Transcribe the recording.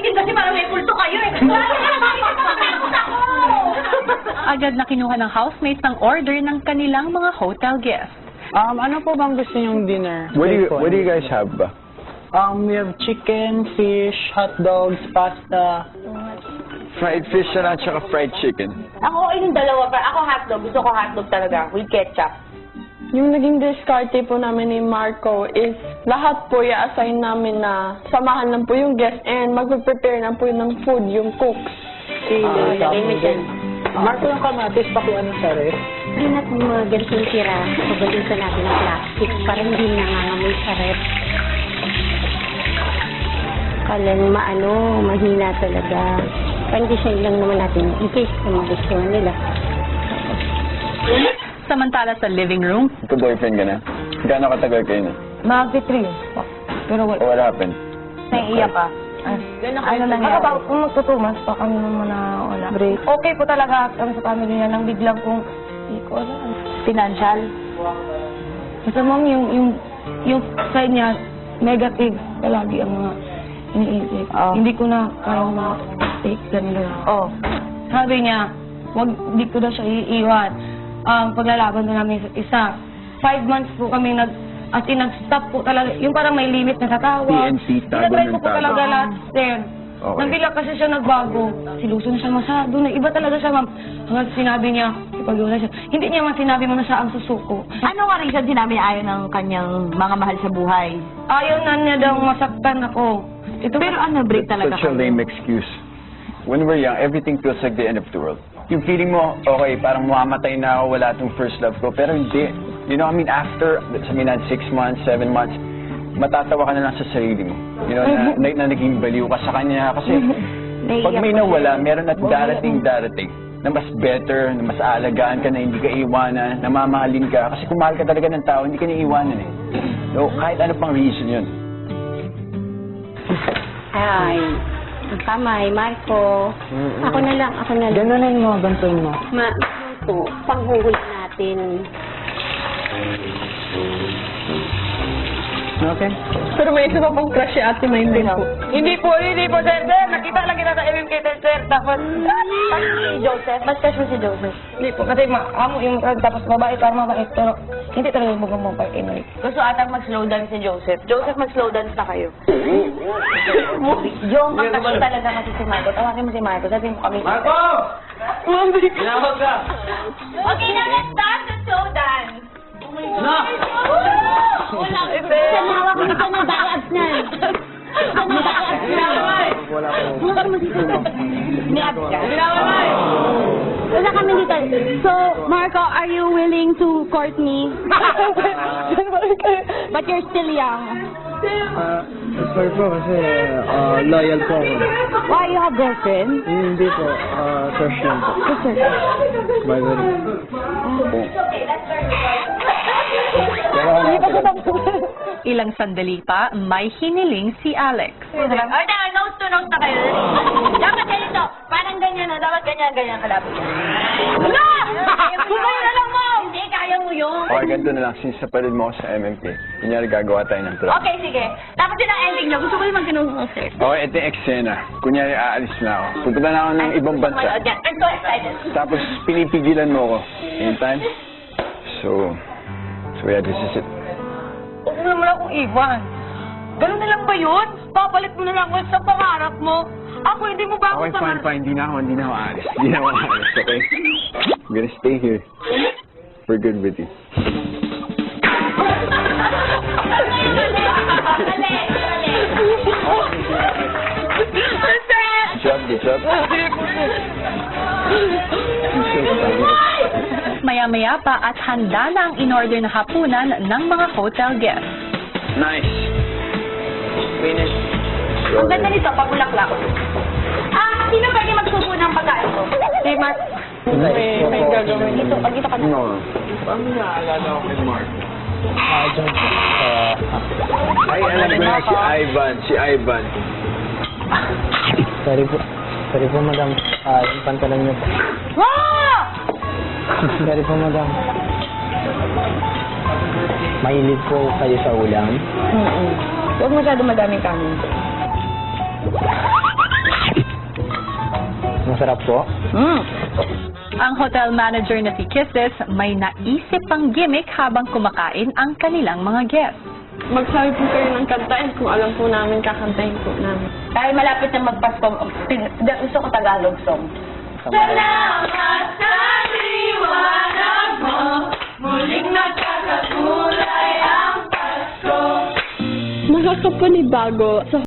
itim kasi parang may pulso kayo eh. Wala ka na nakikipagkakot ako! Agad na kinuha ng housemates ang order ng kanilang mga hotel guests. Um, ano po bang gusto niyong dinner? What do you. What do you guys have ba? Um, we have chicken, fish, hot dogs, pasta. Fried fish na lang tsaka fried chicken. Ako yung dalawa pa. Ako hotdog. Gusto ko hotdog talaga. With ketchup. Yung naging diskarte po namin ni Marco is lahat po i-assign namin na samahan lang po yung guest and mag-prepare lang po ng food, yung cooks. Ah, lagay mo dyan. Marco yung kamatis, pakuha ng sa ref. Hindi na kung mga ganitong tira, pabalutan natin ng plastic para hindi nangangamoy sa rep. Kalang maano, mahina talaga. Condition lang naman natin in case na magustuhan nila. Samantala sa living room, Ito-boyfriend ka na? Gaano katagal kayo na? Mag-three. Pero wala. What happened? Naiiyak ka. Ano nangyari? Baka kung magtutumas pa kami naman na wala. Break. Okay po talaga kami sa family niya nang biglang kung hindi ko alam. Financial? Kasi ma'am, yung, yung, yung side niya, negative palagi ang mga iniisip. Hindi ko na kaya mga take ganun. Oh. Sabi niya, wag, hindi ko daw siya iiwan. Um, paglalaban na namin sa isa. Five months po kami nag, as in, nag-stop po talaga. Yung parang may limit na tatawa. PNC, tago Tinatry ng ko po tago. talaga lahat, sir. Okay. Nang bigla kasi siya nagbago. Siluso na siya masyado. Na iba talaga siya, ma'am. Hanggang sinabi niya, ipag siya. Hindi niya man sinabi mo na siya ang susuko. Ano nga reason sinabi niya ayaw ng kanyang mga mahal sa buhay? Ayaw na niya daw masaktan ako. Ito Pero ano, break talaga Such a kami. lame excuse. When we're young, everything feels like the end of the world. Yung feeling mo, okay, parang mamamatay na ako, wala tong first love ko. Pero hindi. You know, I mean, after, sabihin na, six months, seven months, matatawa ka na lang sa sarili mo. You know, na, na, na naging baliw ka sa kanya. Kasi pag may nawala, meron at darating, darating na mas better, na mas alagaan ka, na hindi ka iwanan, na mamahalin ka. Kasi kung mahal ka talaga ng tao, hindi ka niya iwanan eh. So, kahit ano pang reason yun. Ay, ang kamay, Marco. Ako na lang, ako na lang. Ganunin mo, gantuin mo. Ma, Marco, panghuhuli natin. Okay? Pero may isa pa pong crush si Ate Maylin po. Hindi po, hindi po, sir, sir. Nakita lang kita sa MMK, sir, sir. Tapos, tapos si Joseph. Mas crush mo si Joseph. Hindi po, kasi ma amo yung tapos babae, parang mabait. Pero, hindi talaga yung bugong mo pa Emily. Gusto atang mag-slow dance si Joseph. Joseph, mag-slow dance na kayo. Yung pagkasya talaga kasi si Marco. Tawagin mo si Marco. Sabihin mo kami. Marco! Tinawag ka! Okay na, let's start the show dance! No! Wala! Saan hawak mo dito ng balas na? Saan ng balas na? Wala ko. Dito. Kami dito. So, Marco, are you willing to court me? But you're still young. Ah, sorry po kasi ah, loyal po ako. Why you have girlfriend? Hindi po, ah, crush lang po. By the way. Ilang sandali pa, may hiniling si Alex. Ay, na, nose to nose na kayo. Dapat ganito. Parang ganyan na. Dapat ganyan, ganyan. Kalapit yan. Hala! Bumay na lang mo! Hindi, kaya mo yun. Okay, ganito na lang. Since napanood mo ako sa MMK, kunyari gagawa tayo ng trap. Okay, sige. Tapos yun ang ending niyo. Gusto ko yung mag-ganun sir. Okay, ito yung eksena. Kunyari, aalis na ako. Pupunta na ako ng ibang bansa. I'm so excited. Tapos, pinipigilan mo ako. Anytime. So, so yeah, this is it. Iwan. Ganun na lang ba yun? Papalit mo na lang ako sa pangarap mo. Ako, hindi mo ba ako Okay, fine, fine. Hindi na ako, hindi na ako aalis. Hindi na ako aalis, okay? I'm gonna stay here. For good with you. Good job, good job. Maya-maya pa at handa na ang in-order na hapunan ng mga hotel guests. Nice. Finish. Ang ganda nito, pabulaklak. Ah, sino pwede magsubo ng pagkain ko? Si Mark. May, may gagawin. Dito, pag dito ka na. No. Paano naalala ko kay Mark? Ah, dyan. Ah, Ay, alam ko na si Ivan. Si Ivan. sorry po. Sorry po, madam. Ah, yung pantalan niyo po. Ah! sorry po, madam. Mahilig po kayo sa ulam. Huwag masyado madaming kanin. Masarap po. Mm. Ang hotel manager na si Kisses may naisip pang gimmick habang kumakain ang kanilang mga guests. Magsabi po kayo ng kantahin kung alam po namin, kakantahin po namin. Dahil malapit na magpasko, gusto ko Tagalog song. Nakakapanibago sa